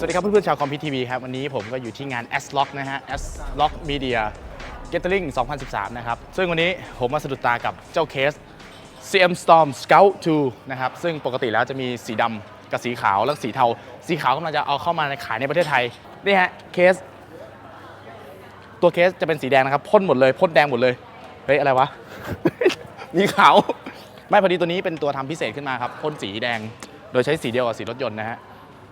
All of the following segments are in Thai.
สวัสดีครับเพื่อนๆชาวคอมพิวทีวีครับ วันนี้ผมก็อยู่ที่งาน S Lock นะฮะ S Lock Media Gathering 2013 นะครับ ซึ่งวันนี้ผมมาสะดุดตากับเจ้าเคส CM Storm Scout 2 นะครับ ซึ่งปกติแล้วจะมีสีดำกับสีขาวแล้วสีเทา สีขาวกำลังจะเอาเข้ามาในขายในประเทศไทย นี่ฮะเคส ตัวเคสจะเป็นสีแดงนะครับพ่นหมดเลยพ่นแดงหมดเลย เฮ้ย อะไรวะ มีขาว ไม่พอดีตัวนี้เป็นตัวทำพิเศษขึ้นมาครับพ่นสีแดง โดยใช้สีเดียวกับสีรถยนต์นะฮะ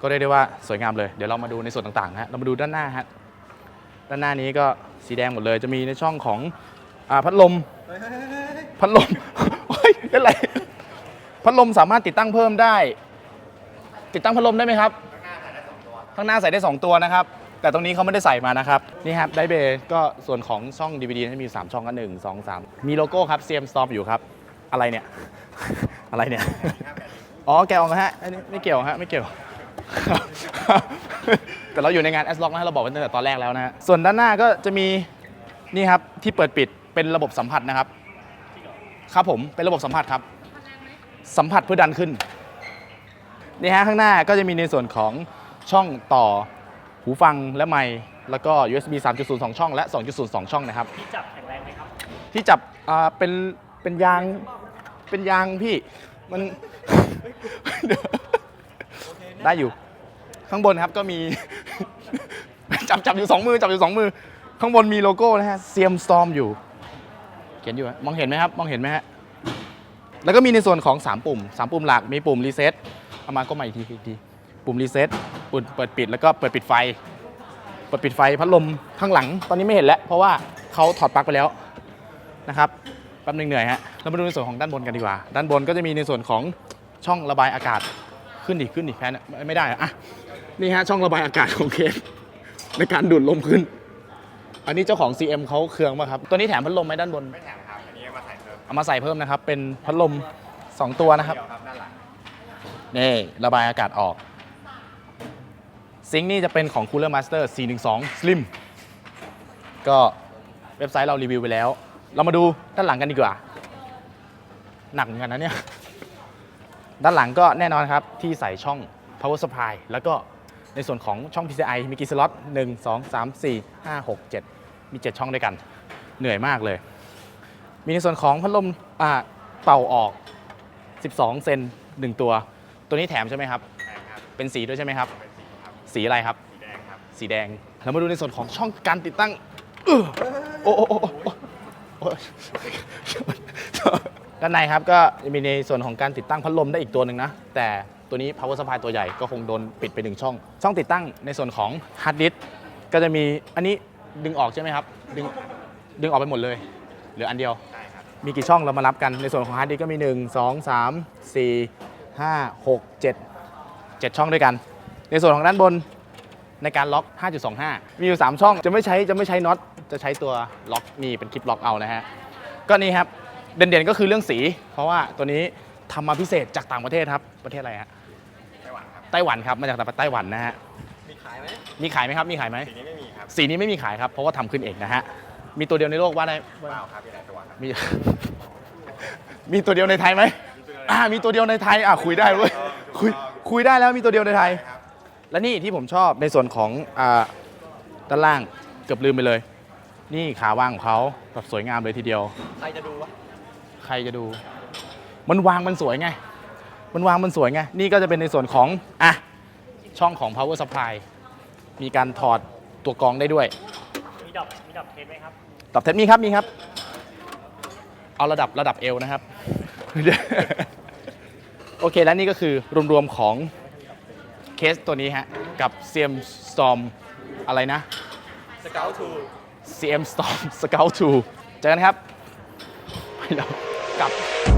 ก็เรียกได้ว่าสวยงามเลย เดี๋ยวเรามาดูในส่วนต่างๆนะฮะเรามาดูด้านหน้าฮะด้านหน้านี้ก็สีแดงหมดเลยจะมีในช่องของอาพัดลมพัดลมเฮ้ยเป็นไรพัดลมสามารถติดตั้งเพิ่มได้ ติดตั้งพัดลมได้ไหมครับข้างหน้าใส่ได้ 2 ตัวนะครับ แต่ตรงนี้เขาไม่ได้ใส่มานะครับ นี่ครับไดเบย์ก็ส่วนของช่อง DVD ให้มี 3 ช่องกัน1 2 3มีโลโก้ครับ CM Stop อยู่ครับ อะไรเนี่ย อะไรเนี่ย อ๋อ แกออกนะฮะไม่เกี่ยวฮะ ไม่เกี่ยว แต่เราอยู่ในงาน S Lock นะฮะเราบอกไว้ตั้งแต่ตอนแรกแล้วนะฮะส่วนด้านหน้าก็จะมีนี่ครับที่เปิดปิดเป็นระบบสัมผัสนะครับ ครับผมเป็นระบบสัมผัสครับ สัมผัสเพื่อดันขึ้นนี่ฮะข้างหน้าก็จะมีในส่วนของช่องต่อหูฟังและไมค์แล้วก็ USB 3.0 2 ช่องและ 2.0 2 ช่องนะครับ ที่จับแข็งแรงไหมครับ ที่จับอ่าเป็นเป็นยางเป็นยางพี่มัน ได้อยู่ ข้างบนครับก็มี จับจับอยู่สองมือจับอยู่สองมือ ข้างบนมีโลโก้นะฮะเซียมสตอมอยู่ เขียนอยู่ฮะมองเห็นไหมครับ มองเห็นไหมฮะแล้วก็มีในส่วนของ 3 ปุ่ม 3 ปุ่มหลักมีปุ่มรีเซ็ตเอามาก็มาอีกทีอีกทีปุ่มรีเซ็ตปุ่มเปิดปิดแล้วก็เปิดปิดไฟ เปิดปิดไฟพัดลมข้างหลัง ตอนนี้ไม่เห็นแล้ว เพราะว่าเขาถอดปลั๊กไปแล้วนะครับแป๊บนึงเหนื่อยฮะเรามาดูในส่วนของด้านบนกันดีกว่า ด้านบนก็จะมีในส่วนของช่องระบายอากาศ ขึ้นดิขึ้นดิแพนไม่ไม่ได้อะอะนี่ฮะช่องระบายอากาศของเคสในการดูดลมขึ้น อันนี้เจ้าของ CM เขาเคืองมาครับ ตัวนี้แถมพัดลมไหมด้านบน ไม่แถมครับ อันนี้มาใส่เพิ่ม เอามาใส่เพิ่มนะครับ เป็นพัดลม 2 ตัวนะครับเดียวครับด้านหลังนี่ระบายอากาศออก ซิงค์นี่จะเป็นของ Cooler Master 412 Slim ก็เว็บไซต์เรารีวิวไปแล้ว เรามาดูด้านหลังกันดีกว่า หนักเหมือนกันนะเนี่ย ด้านหลังก็แน่นอนครับ ที่ใส่ช่อง power supply แล้วก็ในส่วนของช่อง PCI มีกี่สล็อต1 2 3 4 5 6 7 มี 7 ช่องด้วยกัน เหนื่อยมากเลย มีในส่วนของพัดลมอ่าเป่าออก 12 เซน1 ตัว ตัวนี้แถมใช่ไหมครับแถมครับเป็นสีด้วยใช่ไหมครับเป็นสีครับ สีอะไรครับ สีแดงครับ สีแดงเรามาดูในส่วนของช่องการติดตั้งอื้อโอ้โอ้โอ้โอ้โอ้โอ้ ด้านในครับก็จะมีในส่วนของการติดตั้งพัดลมได้อีกตัวหนึ่งนะ แต่ตัวนี้ power supply ตัวใหญ่ก็คงโดนปิดไปหนึ่งช่อง ช่องติดตั้งในส่วนของ hard disk ก็จะมีอันนี้ดึงออกใช่ไหมครับ ดึงดึงออกไปหมดเลยเหลืออันเดียว มีกี่ช่องเรามารับกันในส่วนของฮาร์ดดิสก็มี 1 2 3 4 5 6 7 7 ช่องด้วยกัน ในส่วนของด้านบนในการล็อก 5.25 มีอยู่ 3 ช่องจะไม่ใช้จะไม่ใช้น็อตจะใช้ตัวล็อกนี่เป็นคลิปล็อกเอานะฮะก็นี่ครับ เด่นๆก็คือเรื่องสี เพราะว่าตัวนี้ทำมาพิเศษจากต่างประเทศครับ ประเทศอะไรฮะ ไต้หวันครับ ไต้หวันครับ มาจากไต้หวันนะฮะ มีขายไหมมีขายไหมครับ มีขายไหม สีนี้ไม่มีครับสีนี้ไม่มีขายครับ เพราะว่าทำขึ้นเองนะฮะ มีตัวเดียวในโลกว่าได้ เปล่าครับมีหลายตัวครับมี มีตัวเดียวในไทยไหมอ่า มีตัวเดียวในไทย อะคุยได้เว้ย คุย คุยได้แล้วมีตัวเดียวในไทยครับและนี่ที่ผมชอบในส่วนของอ่าด้านล่าง เกือบลืมไปเลย นี่ขาว่างของเขาแบบสวยงามเลยทีเดียว ใครจะดูวะ ใครจะดู มันวางมันสวยไง มันวางมันสวยไง นี่ก็จะเป็นในส่วนของ อะ ช่องของ power supply มีการถอดตัวกรองได้ด้วย มีดับมีดับเทสไหมครับตอบเทปมีครับมีครับ เอาระดับระดับเอวนะครับ โอเคแล้วนี่ก็คือรวมๆของเคสตัวนี้ฮะ กับ CM Storm อะไรนะสเกลทู CM Storm Scout 2 เจอกันครับไปแล้ว กับ